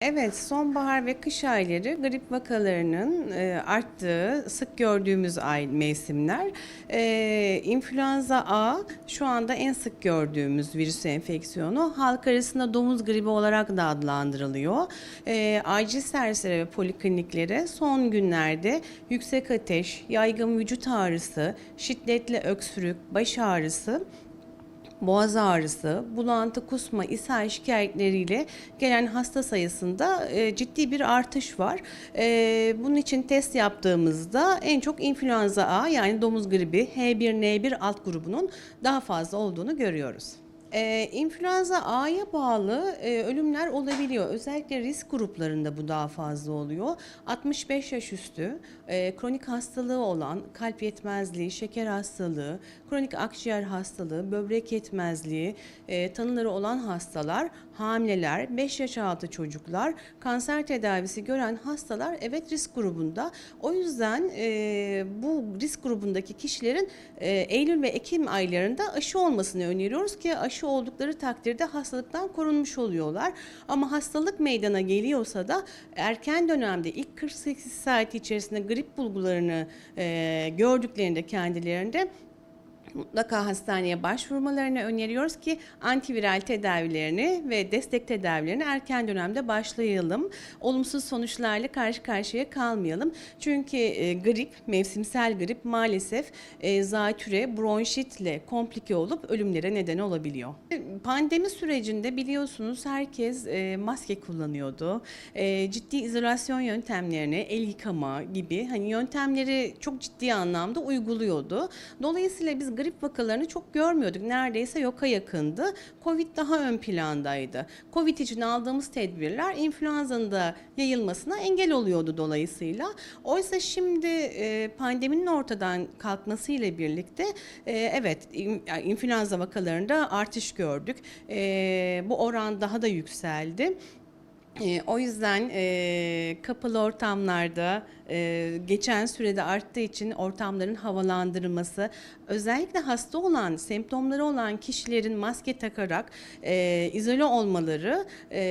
Evet, sonbahar ve kış ayları grip vakalarının e, arttığı, sık gördüğümüz ay mevsimler. E, influenza A şu anda en sık gördüğümüz virüs enfeksiyonu. Halk arasında domuz gribi olarak da adlandırılıyor. E, acil servislere ve polikliniklere son günlerde yüksek ateş, yaygın vücut ağrısı, şiddetli öksürük, baş ağrısı boğaz ağrısı, bulantı, kusma, ishal şikayetleriyle gelen hasta sayısında e, ciddi bir artış var. E, bunun için test yaptığımızda en çok influenza A yani domuz gribi H1N1 alt grubunun daha fazla olduğunu görüyoruz. Ee, influenza A'ya bağlı e, ölümler olabiliyor. Özellikle risk gruplarında bu daha fazla oluyor. 65 yaş üstü, e, kronik hastalığı olan kalp yetmezliği, şeker hastalığı, kronik akciğer hastalığı, böbrek yetmezliği, e, tanıları olan hastalar, hamileler, 5 yaş altı çocuklar, kanser tedavisi gören hastalar evet risk grubunda. O yüzden e, bu risk grubundaki kişilerin e, Eylül ve Ekim aylarında aşı olmasını öneriyoruz ki aşı oldukları takdirde hastalıktan korunmuş oluyorlar. Ama hastalık meydana geliyorsa da erken dönemde ilk 48 saat içerisinde grip bulgularını e, gördüklerinde kendilerinde mutlaka hastaneye başvurmalarını öneriyoruz ki antiviral tedavilerini ve destek tedavilerini erken dönemde başlayalım. Olumsuz sonuçlarla karşı karşıya kalmayalım. Çünkü e, grip, mevsimsel grip maalesef e, zatüre, bronşitle komplike olup ölümlere neden olabiliyor. Pandemi sürecinde biliyorsunuz herkes e, maske kullanıyordu. E, ciddi izolasyon yöntemlerini, el yıkama gibi hani yöntemleri çok ciddi anlamda uyguluyordu. Dolayısıyla biz grip vakalarını çok görmüyorduk. Neredeyse yoka yakındı. Covid daha ön plandaydı. Covid için aldığımız tedbirler influenza'nın da yayılmasına engel oluyordu dolayısıyla. Oysa şimdi e, pandeminin ortadan kalkmasıyla birlikte e, evet influenza vakalarında artış gördük. E, bu oran daha da yükseldi. E, o yüzden e, kapalı ortamlarda e, geçen sürede arttığı için ortamların havalandırılması, özellikle hasta olan, semptomları olan kişilerin maske takarak e, izole olmaları, e,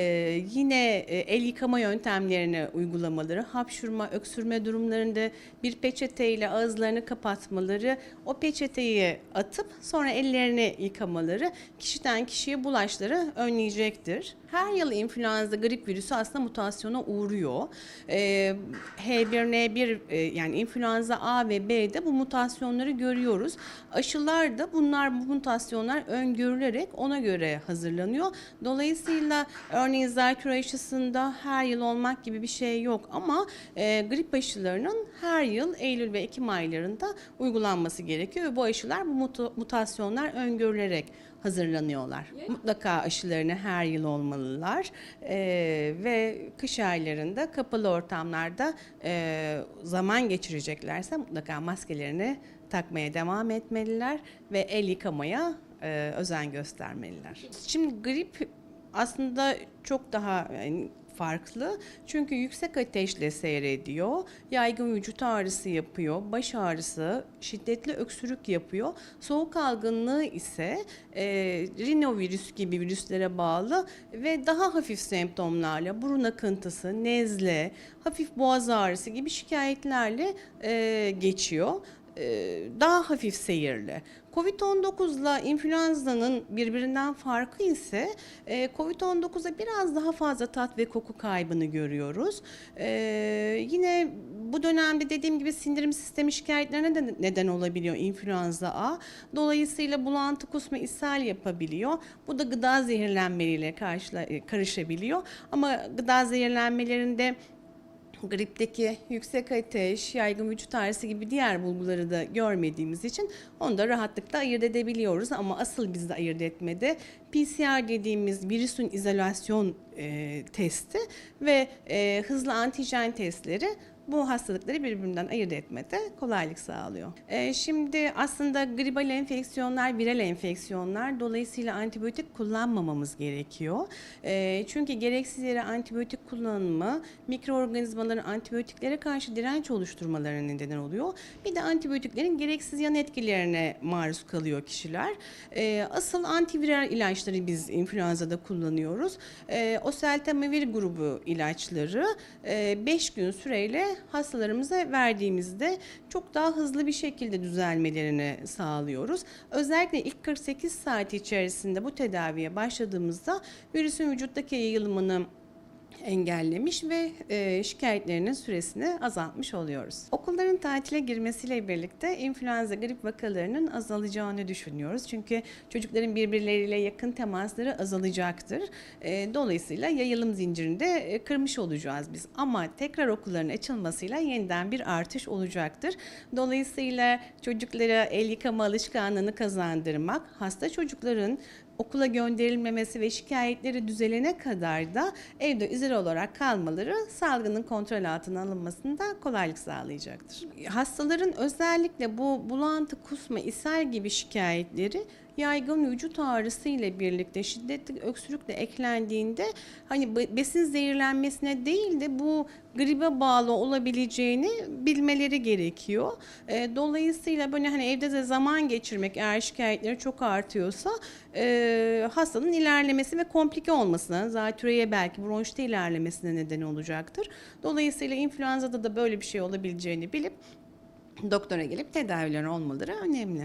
yine e, el yıkama yöntemlerini uygulamaları, hapşurma, öksürme durumlarında bir peçeteyle ağızlarını kapatmaları, o peçeteyi atıp sonra ellerini yıkamaları kişiden kişiye bulaşları önleyecektir. Her yıl influenza grip virüsü aslında mutasyona uğruyor. E, H1 mRNA1 e, yani influenza A ve B'de bu mutasyonları görüyoruz. Aşılar da bunlar bu mutasyonlar öngörülerek ona göre hazırlanıyor. Dolayısıyla örneğin zatürre aşısında her yıl olmak gibi bir şey yok ama e, grip aşılarının her yıl Eylül ve Ekim aylarında uygulanması gerekiyor ve bu aşılar bu mutasyonlar öngörülerek hazırlanıyorlar. Mutlaka aşılarını her yıl olmalılar Ee, ve kış aylarında kapalı ortamlarda e, zaman geçireceklerse mutlaka maskelerini takmaya devam etmeliler ve el yıkamaya e, özen göstermeliler. Şimdi grip aslında çok daha yani farklı. Çünkü yüksek ateşle seyrediyor. Yaygın vücut ağrısı yapıyor. Baş ağrısı, şiddetli öksürük yapıyor. Soğuk algınlığı ise e, rinovirüs gibi virüslere bağlı ve daha hafif semptomlarla burun akıntısı, nezle, hafif boğaz ağrısı gibi şikayetlerle e, geçiyor daha hafif seyirli. Covid-19 ile influenza'nın birbirinden farkı ise e, Covid-19'da biraz daha fazla tat ve koku kaybını görüyoruz. E, yine bu dönemde dediğim gibi sindirim sistemi şikayetlerine de neden olabiliyor influenza A. Dolayısıyla bulantı, kusma, ishal yapabiliyor. Bu da gıda zehirlenmeleriyle e, karışabiliyor. Ama gıda zehirlenmelerinde gripteki yüksek ateş, yaygın vücut ağrısı gibi diğer bulguları da görmediğimiz için onu da rahatlıkla ayırt edebiliyoruz. Ama asıl bizde ayırt etmede PCR dediğimiz virüsün izolasyon e, testi ve e, hızlı antijen testleri bu hastalıkları birbirinden ayırt etmede kolaylık sağlıyor. Ee, şimdi aslında gribal enfeksiyonlar, viral enfeksiyonlar dolayısıyla antibiyotik kullanmamamız gerekiyor. Ee, çünkü gereksiz yere antibiyotik kullanımı mikroorganizmaların antibiyotiklere karşı direnç oluşturmalarına neden oluyor. Bir de antibiyotiklerin gereksiz yan etkilerine maruz kalıyor kişiler. Ee, asıl antiviral ilaçları biz influenza'da kullanıyoruz. Ee, oseltamivir grubu ilaçları 5 gün süreyle hastalarımıza verdiğimizde çok daha hızlı bir şekilde düzelmelerini sağlıyoruz. Özellikle ilk 48 saat içerisinde bu tedaviye başladığımızda virüsün vücuttaki yayılımını engellemiş ve e, şikayetlerinin süresini azaltmış oluyoruz. Okulların tatile girmesiyle birlikte influenza grip vakalarının azalacağını düşünüyoruz. Çünkü çocukların birbirleriyle yakın temasları azalacaktır. E, dolayısıyla yayılım zincirini de e, kırmış olacağız biz. Ama tekrar okulların açılmasıyla yeniden bir artış olacaktır. Dolayısıyla çocuklara el yıkama alışkanlığını kazandırmak, hasta çocukların okula gönderilmemesi ve şikayetleri düzelene kadar da evde izole olarak kalmaları salgının kontrol altına alınmasında kolaylık sağlayacaktır. Hastaların özellikle bu bulantı, kusma, ishal gibi şikayetleri yaygın vücut ağrısı ile birlikte şiddetli öksürükle eklendiğinde hani be- besin zehirlenmesine değil de bu gribe bağlı olabileceğini bilmeleri gerekiyor. E, dolayısıyla böyle hani evde de zaman geçirmek eğer şikayetleri çok artıyorsa e, hastanın ilerlemesi ve komplike olmasına, zatürreye belki bronşite ilerlemesine neden olacaktır. Dolayısıyla influenza'da da böyle bir şey olabileceğini bilip doktora gelip tedaviler olmaları önemli.